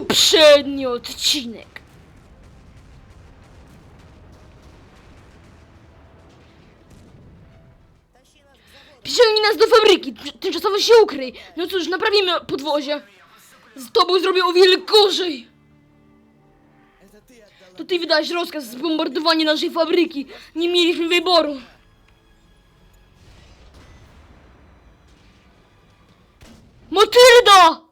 Poprzedni odcinek. Przyciągnij nas do fabryki, ty- tymczasowo się ukryj. No cóż, naprawimy podwozie. Z tobą zrobię o wiele gorzej. To ty wydałeś rozkaz zbombardowania naszej fabryki. Nie mieliśmy wyboru. Matylda!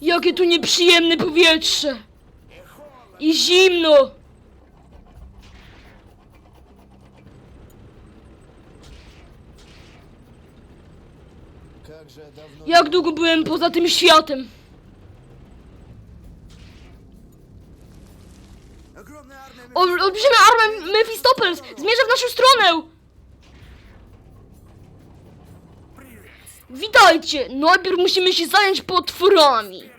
Jakie tu nieprzyjemne powietrze! I zimno! Jak długo byłem poza tym światem? Ogromne armie O, olbrzymia armia Mephistopheles zmierza w naszą stronę! Witajcie! Najpierw musimy się zająć potworami.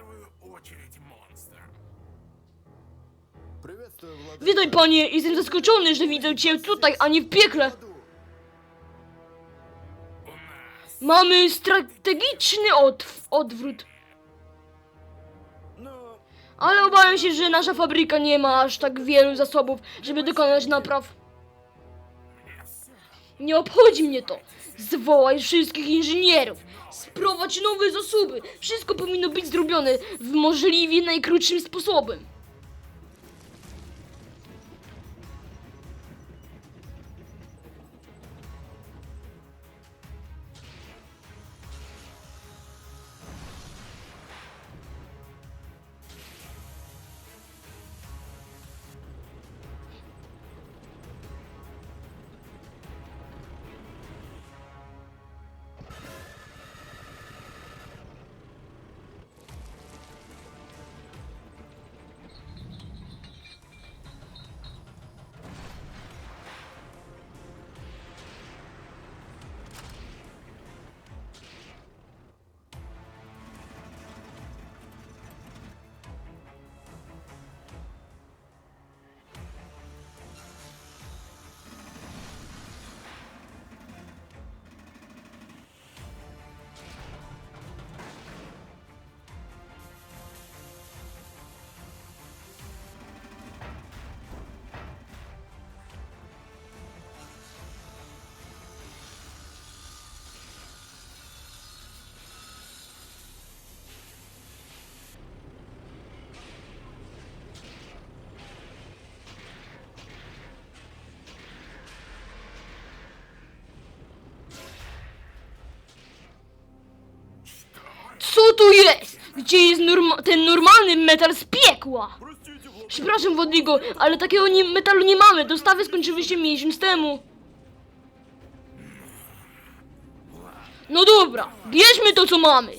Witaj panie, jestem zaskoczony, że widzę cię tutaj, a nie w piekle. Mamy strategiczny odw odwrót. Ale obawiam się, że nasza fabryka nie ma aż tak wielu zasobów, żeby dokonać napraw. Nie obchodzi mnie to. Zwołaj wszystkich inżynierów. Sprowadź nowe zasoby. Wszystko powinno być zrobione w możliwie najkrótszym sposobem. Tu jest? Gdzie jest norma- ten normalny metal z piekła? Przepraszam, Wodligo, ale takiego nie- metalu nie mamy. Dostawy skończyły się miesiąc temu. No dobra, bierzmy to, co mamy.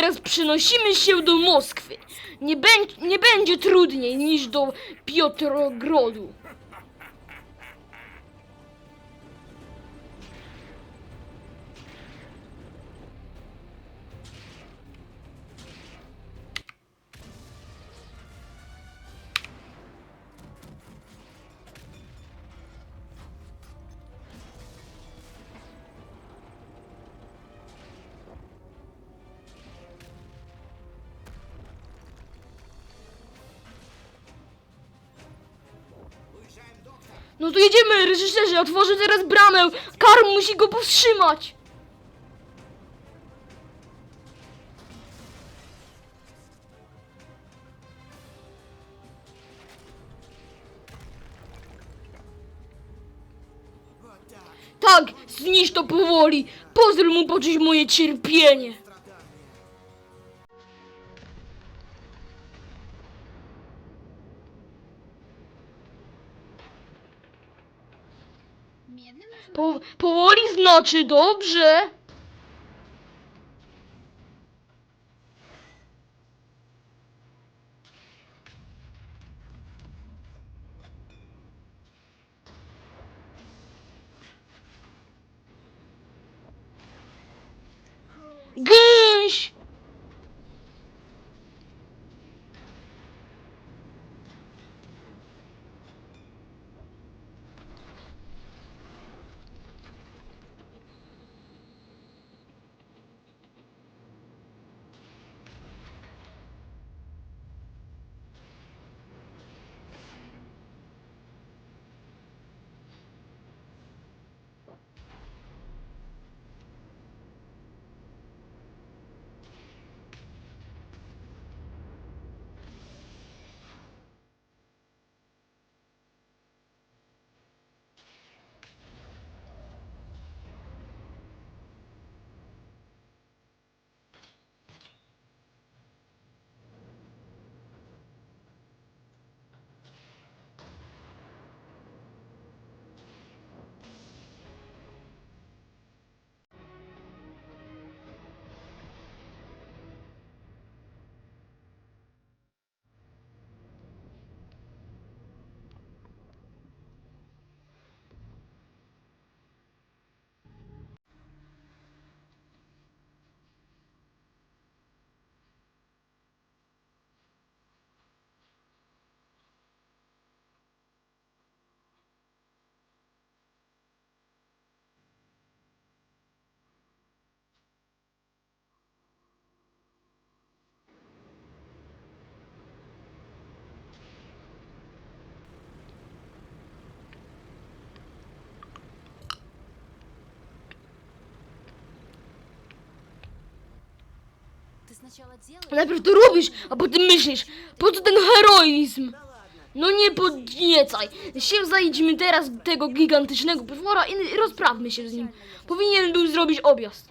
Teraz przenosimy się do Moskwy. Nie, nie będzie trudniej niż do Piotrogrodu. No to jedziemy, reżyserze, otworzę teraz bramę. Karm musi go powstrzymać. Tak, zniszcz to powoli. Pozwól mu poczuć moje cierpienie. Po, powoli znaczy, dobrze. Najpierw to robisz, a potem myślisz, po co ten heroizm? No nie podniecaj. Się zajdźmy teraz tego gigantycznego potwora i rozprawmy się z nim. Powinien był zrobić objazd.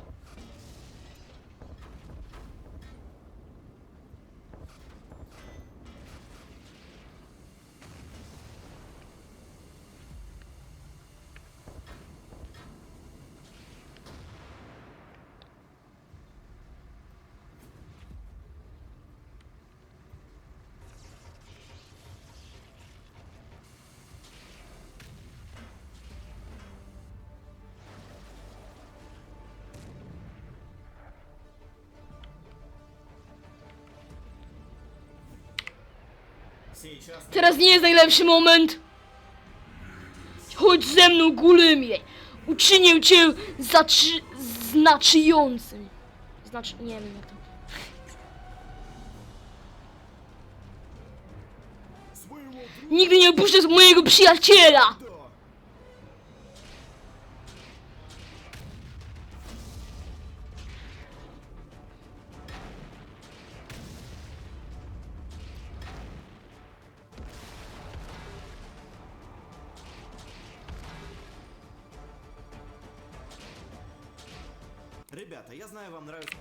Teraz nie jest najlepszy moment. Chodź ze mną, Gulymie. Uczynię cię zatrzy... znaczyjącym. Znaczy, nie wiem jak to. Nigdy nie opuszczę mojego przyjaciela! Ребята, я знаю, вам нравится...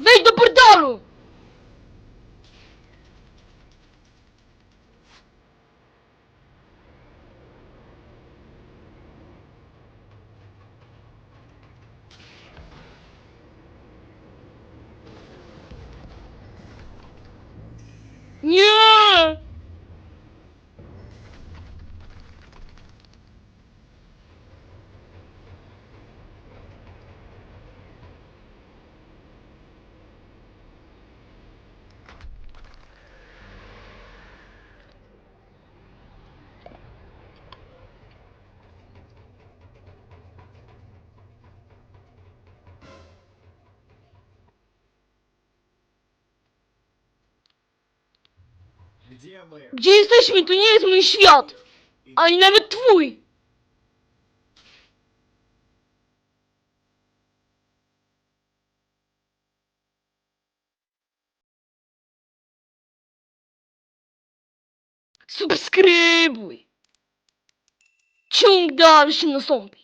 Vem do portão! Gdzie jesteśmy? To nie jest mój świat! Ani nawet twój! Subskrybuj! Ciąg dalszy nastąpi.